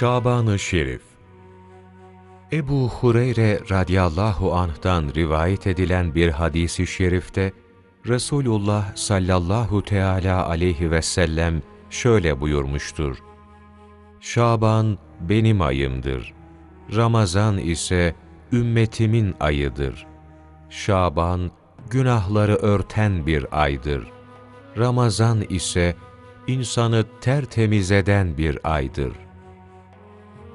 Şaban-ı Şerif Ebu Hureyre radıyallahu anh'tan rivayet edilen bir hadisi şerifte, Resulullah sallallahu teala aleyhi ve sellem şöyle buyurmuştur. Şaban benim ayımdır. Ramazan ise ümmetimin ayıdır. Şaban günahları örten bir aydır. Ramazan ise insanı tertemiz eden bir aydır.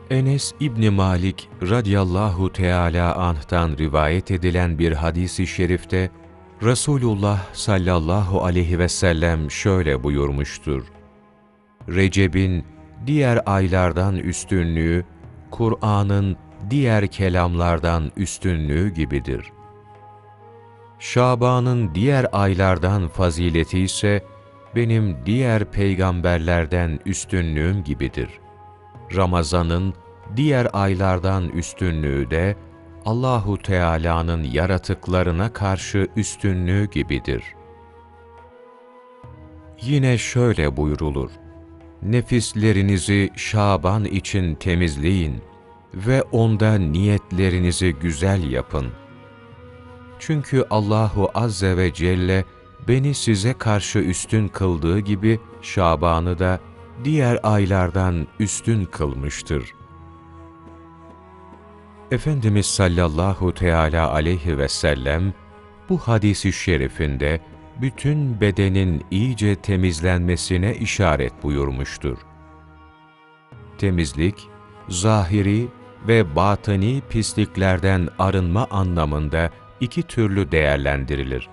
Enes İbni Malik radıyallahu teala anh'tan rivayet edilen bir hadisi şerifte Resulullah sallallahu aleyhi ve sellem şöyle buyurmuştur. Recep'in diğer aylardan üstünlüğü, Kur'an'ın diğer kelamlardan üstünlüğü gibidir. Şaban'ın diğer aylardan fazileti ise benim diğer peygamberlerden üstünlüğüm gibidir. Ramazan'ın diğer aylardan üstünlüğü de Allahu Teala'nın yaratıklarına karşı üstünlüğü gibidir. Yine şöyle buyrulur. Nefislerinizi Şaban için temizleyin ve onda niyetlerinizi güzel yapın. Çünkü Allahu Azze ve Celle beni size karşı üstün kıldığı gibi Şaban'ı da diğer aylardan üstün kılmıştır. Efendimiz sallallahu teala aleyhi ve sellem bu hadisi şerifinde bütün bedenin iyice temizlenmesine işaret buyurmuştur. Temizlik, zahiri ve batini pisliklerden arınma anlamında iki türlü değerlendirilir.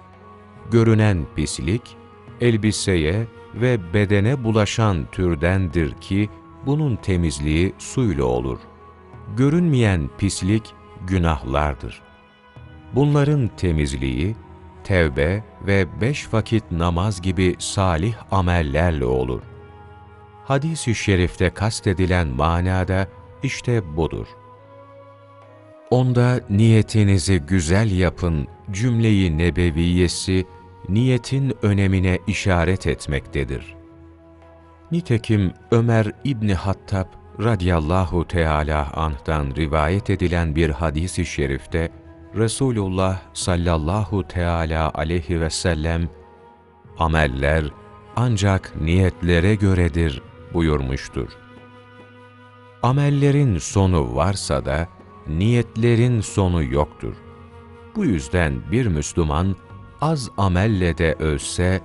Görünen pislik, elbiseye ve bedene bulaşan türdendir ki, bunun temizliği suyla olur. Görünmeyen pislik, günahlardır. Bunların temizliği, tevbe ve beş vakit namaz gibi salih amellerle olur. Hadis-i şerifte kastedilen manada işte budur. Onda niyetinizi güzel yapın cümleyi nebeviyesi, niyetin önemine işaret etmektedir. Nitekim Ömer İbni Hattab radiyallahu teala anh'tan rivayet edilen bir hadis-i şerifte, Resulullah sallallahu teala aleyhi ve sellem, ameller ancak niyetlere göredir buyurmuştur. Amellerin sonu varsa da, niyetlerin sonu yoktur. Bu yüzden bir Müslüman, az amelle de ölse,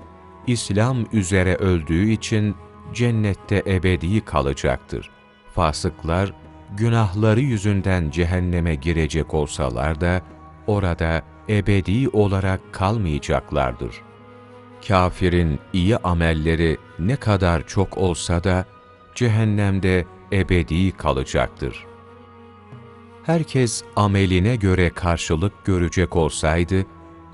İslam üzere öldüğü için cennette ebedi kalacaktır. Fasıklar, günahları yüzünden cehenneme girecek olsalar da, orada ebedi olarak kalmayacaklardır. Kafirin iyi amelleri ne kadar çok olsa da, cehennemde ebedi kalacaktır. Herkes ameline göre karşılık görecek olsaydı,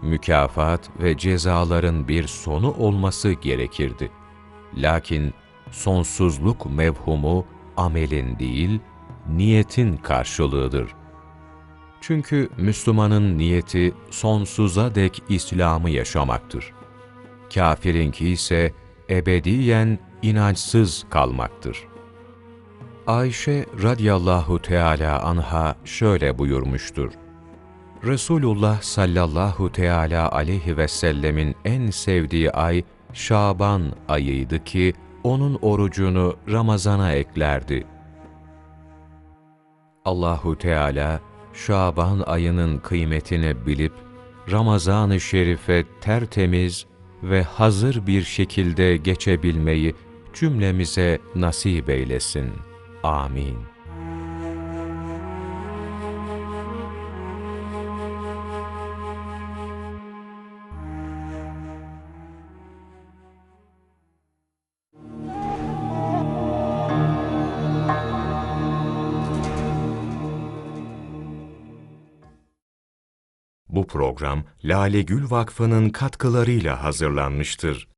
mükafat ve cezaların bir sonu olması gerekirdi. Lakin sonsuzluk mevhumu amelin değil, niyetin karşılığıdır. Çünkü Müslümanın niyeti sonsuza dek İslam'ı yaşamaktır. Kafirinki ise ebediyen inançsız kalmaktır. Ayşe radıyallahu teala anha şöyle buyurmuştur. Resulullah sallallahu teala aleyhi ve sellemin en sevdiği ay Şaban ayıydı ki onun orucunu Ramazana eklerdi. Allahu Teala Şaban ayının kıymetini bilip Ramazan-ı Şerif'e tertemiz ve hazır bir şekilde geçebilmeyi cümlemize nasip eylesin. Amin. Bu program Lale Gül Vakfı'nın katkılarıyla hazırlanmıştır.